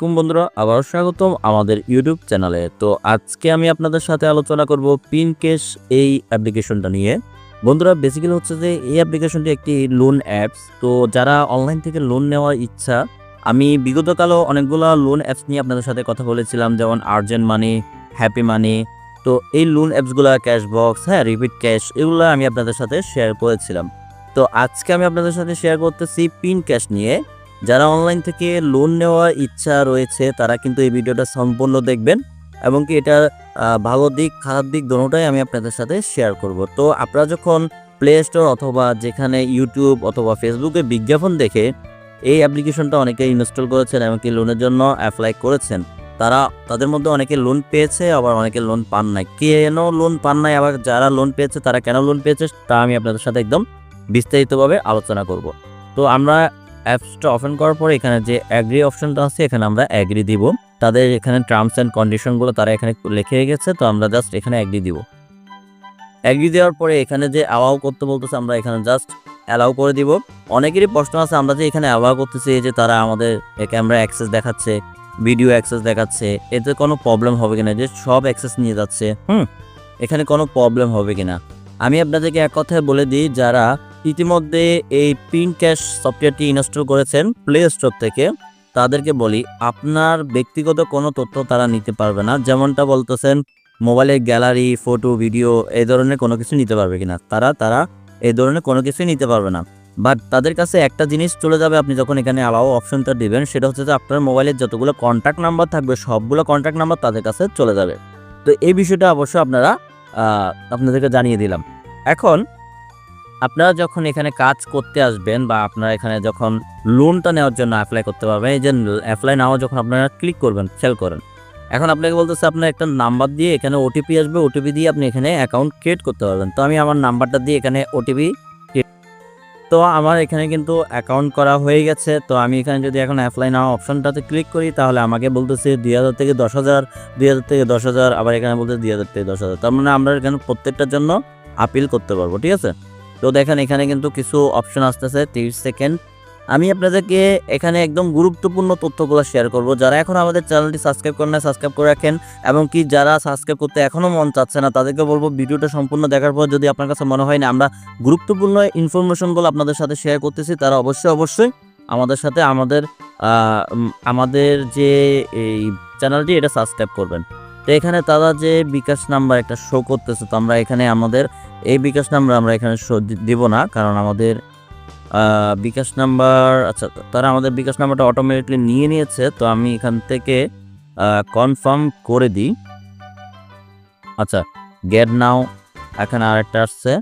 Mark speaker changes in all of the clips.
Speaker 1: আলাইকুম বন্ধুরা আবার স্বাগতম আমাদের ইউটিউব চ্যানেলে। তো আজকে আমি আপনাদের সাথে আলোচনা করব পিন কেস এই অ্যাপ্লিকেশনটা নিয়ে। বন্ধুরা বেসিক্যালি হচ্ছে যে এই অ্যাপ্লিকেশনটি একটি লোন অ্যাপস তো যারা অনলাইন থেকে লোন নেওয়ার ইচ্ছা, আমি বিগতকালও অনেকগুলো লোন অ্যাপস নিয়ে আপনাদের সাথে কথা বলেছিলাম, যেমন আর্জেন্ট মানি হ্যাপি মানি তো এই লোন অ্যাপসগুলো ক্যাশবক্স হ্যাঁ রিপিট ক্যাশ এগুলো আমি আপনাদের সাথে শেয়ার করেছিলাম। তো আজকে আমি আপনাদের সাথে শেয়ার করতেছি পিন ক্যাশ নিয়ে। যারা অনলাইন থেকে লোন নেওয়ার ইচ্ছা রয়েছে, তারা কিন্তু এই ভিডিওটা সম্পূর্ণ দেখবেন এবং কি এটা ভালো দিক, খারাপ দিক দোনোটাই আমি আপনাদের সাথে শেয়ার করব। তো আপনারা যখন প্লে স্টোর অথবা যেখানে ইউটিউব অথবা ফেসবুকে বিজ্ঞাপন দেখে এই অ্যাপ্লিকেশনটা অনেকে ইনস্টল করেছেন এমনকি লোনের জন্য অ্যাপ্লাই করেছেন, তারা তাদের মধ্যে অনেকে লোন পেয়েছে, আবার অনেকে লোন পান নাই। কেন লোন পান নাই? আবার যারা লোন পেয়েছে, তারা কেন লোন পেয়েছে? তা আমি আপনাদের সাথে একদম বিস্তারিতভাবে আলোচনা করব। তো আমরা অ্যাপসটা ওপেন করার পরে এখানে যে অ্যাগ্রি অপশনটা আছে, এখানে আমরা অ্যাগ্রি দিব। তাদের এখানে টার্মস অ্যান্ড কন্ডিশনগুলো তারা এখানে লিখে গেছে তো আমরা জাস্ট এখানে অ্যাগ্রি দিব। অ্যাগ্রি দেওয়ার পরে এখানে যে অ্যালাউ করতে বলতেছে, আমরা এখানে জাস্ট অ্যালাউ করে দিব। অনেকেরই প্রশ্ন আছে, আমরা যে এখানে অ্যালাউ করতেছি যে তারা আমাদের ক্যামেরা অ্যাক্সেস দেখাচ্ছে ভিডিও অ্যাক্সেস দেখাচ্ছে, এতে কোনো প্রবলেম হবে কিনা? যে সব অ্যাক্সেস নিয়ে যাচ্ছে, হুম? এখানে কোনো প্রবলেম হবে কিনা? আমি আপনাদেরকে এক কথায় বলে দিই, যারা ইতিমধ্যে এই প্রিন্ট ক্যাশ সফটওয়্যারটি ইনস্টল করেছেন প্লে স্টোর থেকে। তাদেরকে বলি, আপনার ব্যক্তিগত কোনো তথ্য তারা নিতে পারবে না। যেমনটা বলতেছেন মোবাইলের গ্যালারি ফটো ভিডিও এই ধরনের কোনো কিছু নিতে পারবে কিনা। তারা তারা এই ধরনের কোনো কিছুই নিতে পারবে না। বাট তাদের কাছে একটা জিনিস চলে যাবে, আপনি যখন এখানে অ্যালাউ অপশনটা দিবেন, সেটা হচ্ছে যে আপনার মোবাইলের যতগুলো কন্ট্যাক্ট নাম্বার থাকবে, সবগুলো কন্ট্যাক্ট নাম্বার তাদের কাছে চলে যাবে। তো এই বিষয়টা অবশ্য আপনারা আপনাদেরকে জানিয়ে দিলাম। এখন আপনারা যখন এখানে কাজ করতে আসবেন বা আপনারা এখানে যখন লোনটা নেওয়ার জন্য অ্যাপ্লাই করতে পারবেন, এই যে অ্যাপ্লাই নাও যখন আপনারা ক্লিক করবেন খেয়াল করেন। এখন আপনাকে বলতেছে, আপনার একটা নাম্বার দিয়ে এখানে ওটিপি আসবে ওটিপি দিয়ে আপনি এখানে অ্যাকাউন্ট ক্রিয়েট করতে পারবেন। তো আমি আমার নাম্বারটা দিয়ে এখানে ওটিপি তো আমার এখানে কিন্তু অ্যাকাউন্ট করা হয়ে গেছে। তো আমি এখানে যদি এখন অ্যাপ্লাই নেওয়া অপশনটাতে ক্লিক করি, তাহলে আমাকে বলতেছে দুই হাজার থেকে দশ হাজার, দুই হাজার থেকে দশ হাজার, আবার এখানে বলতে দুই হাজার থেকে দশ হাজার। তার মানে আমরা এখানে প্রত্যেকটার জন্য আপিল করতে পারব, ঠিক আছে? তো দেখেন, এখানে কিন্তু কিছু অপশন আসতেছে, তিরিশ সেকেন্ড আমি আপনাদেরকে এখানে একদম গুরুত্বপূর্ণ তথ্যগুলো শেয়ার করব। যারা এখন আমাদের চ্যানেলটি সাবস্ক্রাইব করেন না সাবস্ক্রাইব করে রাখেন। এবং কি যারা সাবস্ক্রাইব করতে এখনও মন চাচ্ছে না, তাদেরকে বলব ভিডিওটা সম্পূর্ণ দেখার পর যদি আপনার কাছে মনে হয় না, আমরা গুরুত্বপূর্ণ ইনফরমেশনগুলো আপনাদের সাথে শেয়ার করতেছি, তারা অবশ্যই অবশ্যই আমাদের সাথে আমাদের আমাদের যে এই চ্যানেলটি এটা সাবস্ক্রাইব করবেন। তো এখানে তারা যে বিকাশ নাম্বার একটা শো করতেছে, তো আমরা এখানে আমাদের এই বিকাশ নাম্বার আমরা এখানে শো দিব না, কারণ আমাদের বিকাশ নাম্বার আচ্ছা তারা আমাদের বিকাশ নাম্বারটা অটোমেটিকলি নিয়ে নিয়েছে, তো আমি এখান থেকে কনফার্ম করে দিই। আচ্ছা গেট নাও এখানে আরেকটা আসছে।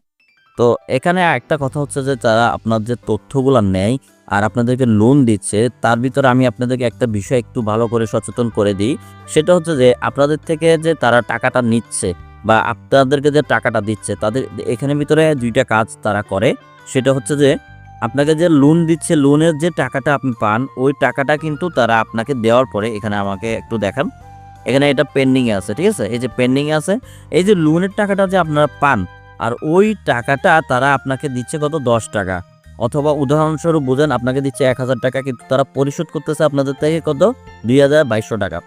Speaker 1: তো এখানে একটা কথা হচ্ছে যে তারা আপনার যে তথ্যগুলো নেয় আর আপনাদেরকে লোন দিচ্ছে, তার ভিতরে আমি আপনাদেরকে একটা বিষয় একটু ভালো করে সচেতন করে দিই। সেটা হচ্ছে যে আপনাদের থেকে যে তারা টাকাটা নিচ্ছে বা আপনাদেরকে যে টাকাটা দিচ্ছে, তাদের এখানে ভিতরে দুইটা কাজ তারা করে। সেটা হচ্ছে যে আপনাকে যে লোন দিচ্ছে লোনের যে টাকাটা আপনি পান, ওই টাকাটা কিন্তু তারা আপনাকে দেওয়ার পরে এখানে আমাকে একটু দেখান। এখানে এটা পেন্ডিংয়ে আছে, ঠিক আছে? এই যে পেন্ডিংয়ে আছে, এই যে লোনের টাকাটা যে আপনারা পান আর ওই টাকাটা তারা আপনাকে দিচ্ছে কত? দশ টাকা। অথবা উদাহরণস্বরূপ বুঝেন, আপনাকে দিচ্ছে এক হাজার টাকা, কিন্তু তারা পরিশোধ করতেছে আপনাদের থেকে কত? দুই হাজার বাইশশো টাকা।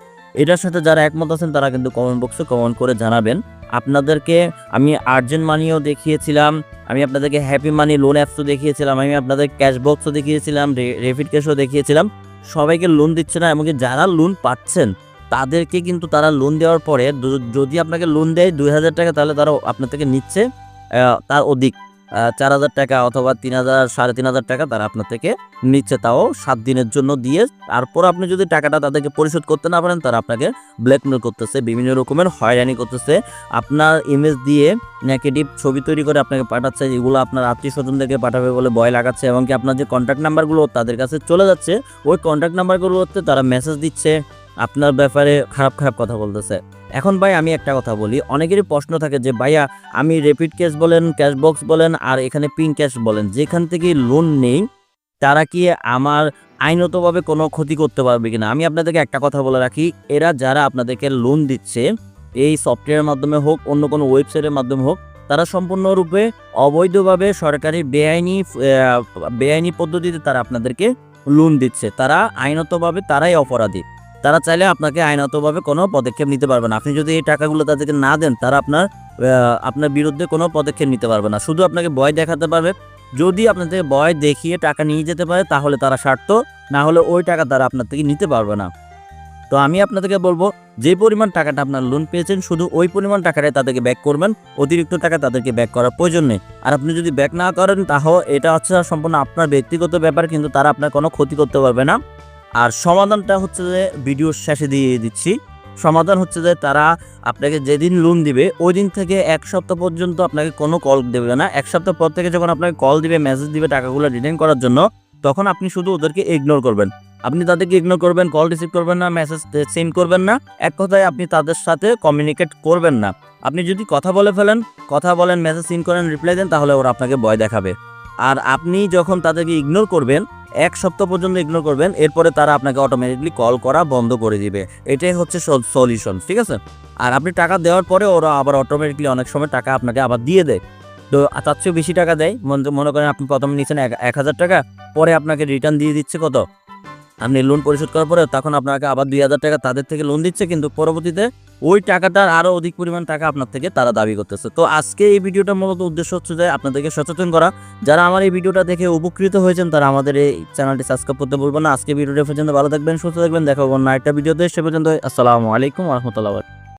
Speaker 1: এটার সাথে যারা একমত আছেন, তারা কিন্তু কমেন্ট বক্সে কমেন্ট করে জানাবেন। আপনাদেরকে আমি আর্জেন্ট মানিও দেখিয়েছিলাম, আমি আপনাদেরকে হ্যাপি মানি লোন অ্যাপসও দেখিয়েছিলাম, আমি আপনাদের ক্যাশ বক্সও দেখিয়েছিলাম রেফিড ক্যাশও দেখিয়েছিলাম। সবাইকে লোন দিচ্ছে না, এমনকি যারা লোন পাচ্ছেন তাদেরকে কিন্তু তারা লোন দেওয়ার পরে যদি আপনাকে লোন দেয় দুই হাজার টাকা, তাহলে তারা আপনার থেকে নিচ্ছে তার অধিক চার হাজার টাকা অথবা তিন হাজার, সাড়ে তিন হাজার টাকা তারা আপনার থেকে নিচ্ছে। তাও সাত দিনের জন্য দিয়ে তারপর আপনি যদি টাকাটা তাদেরকে পরিশোধ করতে না পারেন, তারা আপনাকে ব্ল্যাকমেল করতেছে, বিভিন্ন রকমের হয়রানি করতেছে। আপনার ইমেজ দিয়ে নেগেটিভ ছবি তৈরি করে আপনাকে পাঠাচ্ছে, এগুলো আপনার আত্মীয় স্বজনদেরকে পাঠাবে বলে ভয় লাগাচ্ছে, এবং কি আপনার যে কন্ট্যাক্ট নাম্বারগুলো তাদের কাছে চলে যাচ্ছে, ওই কন্ট্যাক্ট নাম্বারগুলোতে তারা মেসেজ দিচ্ছে। আপনার ব্যাপারে খারাপ খারাপ কথা বলতেছে। এখন ভাই আমি একটা কথা বলি, অনেকেরই প্রশ্ন থাকে যে, ভাইয়া, আমি রেপিড ক্যাশ বলেন ক্যাশ বক্স বলেন, আর এখানে পিন ক্যাশ বলেন, যেখান থেকে লোন নেই, তারা কি আমার আইনতভাবে কোনো ক্ষতি করতে পারবে কিনা? আমি আপনাদেরকে একটা কথা বলে রাখি, এরা যারা আপনাদেরকে লোন দিচ্ছে, এই সফটওয়্যারের মাধ্যমে হোক, অন্য কোনো ওয়েবসাইটের মাধ্যমে হোক, তারা সম্পূর্ণরূপে অবৈধভাবে সরকারি বেআইনি বেআইনি পদ্ধতিতে তারা আপনাদেরকে লোন দিচ্ছে। তারা আইনতভাবে তারাই অপরাধী। তারা চাইলে আপনাকে আইনতভাবে কোনো পদক্ষেপ নিতে পারবে না। আপনি যদি এই টাকাগুলো তাদেরকে না দেন, তারা আপনার আপনার বিরুদ্ধে কোনো পদক্ষেপ নিতে পারবে না। শুধু আপনাকে ভয় দেখাতে পারবে। যদি আপনাদের ভয় দেখিয়ে টাকা নিয়ে যেতে পারে, তাহলে তারা স্বার্থ, না হলে ওই টাকা তারা আপনার থেকে নিতে পারবে না। তো আমি আপনাদেরকে বলব, যে পরিমাণ টাকাটা আপনার লোন পেয়েছেন, শুধু ওই পরিমাণ টাকাটাই তাদেরকে ব্যাক করবেন। অতিরিক্ত টাকা তাদেরকে ব্যাক করার প্রয়োজন নেই। আর আপনি যদি ব্যাক না করেন, তাহলে এটা হচ্ছে সম্পূর্ণ আপনার ব্যক্তিগত ব্যাপার, কিন্তু তারা আপনার কোনো ক্ষতি করতে পারবে না। আর সমাধানটা হচ্ছে যে ভিডিওর শেষে দিয়ে দিচ্ছি। সমাধান হচ্ছে যে তারা আপনাকে যেদিন লোন দিবে, ওই দিন থেকে এক সপ্তাহ পর্যন্ত আপনাকে কোনো কল দেবে না। এক সপ্তাহ পর থেকে যখন আপনাকে কল দিবে মেসেজ দিবে টাকাগুলো রিটার্ন করার জন্য, তখন আপনি শুধু ওদেরকে ইগনোর করবেন। আপনি তাদেরকে ইগনোর করবেন কল রিসিভ করবেন না মেসেজ সেন্ড করবেন না। এক কথায় আপনি তাদের সাথে কমিউনিকেট করবেন না। আপনি যদি কথা বলে ফেলেন, কথা বলেন মেসেজ সিন করেন রিপ্লাই দেন, তাহলে ওরা আপনাকে ভয় দেখাবে। আর আপনি যখন তাদেরকে ইগনোর করবেন এক সপ্তাহ পর্যন্ত ইগনোর করবেন, এরপরে তারা আপনাকে অটোমেটিকলি কল করা বন্ধ করে দিবে। এটাই হচ্ছে সলিউশন ঠিক আছে? আর আপনি টাকা দেওয়ার পরে ওরা আবার অটোমেটিকলি অনেক সময় টাকা আপনাকে আবার দিয়ে দেয়। তো তার চেয়েও বেশি টাকা দেয়। মনে- করেন আপনি প্রথমে নিচ্ছেন এক হাজার টাকা, পরে আপনাকে রিটার্ন দিয়ে দিচ্ছে কত? আপনি লোন পরিশোধ করার পরে তখন আপনাকে আবার দুই হাজার টাকা তাদের থেকে লোন দিচ্ছে, কিন্তু পরবর্তীতে ওই টাকাটার আরও অধিক পরিমাণ টাকা আপনার থেকে তারা দাবি করতেছে। তো আজকে এই ভিডিওটা মূলত উদ্দেশ্য হচ্ছে যে আপনাদেরকে সচেতন করা। যারা আমার এই ভিডিওটা দেখে উপকৃত হয়েছেন, তারা আমাদের এই চ্যানেলটি সাবস্ক্রাইব করতে বলবেন না। আজকে ভিডিওটা পর্যন্ত ভালো থাকবেন, সুস্থ থাকবেন। দেখা না একটা ভিডিওতে। সে পর্যন্ত আসসালামু আলাইকুম রহমতুল্লাহ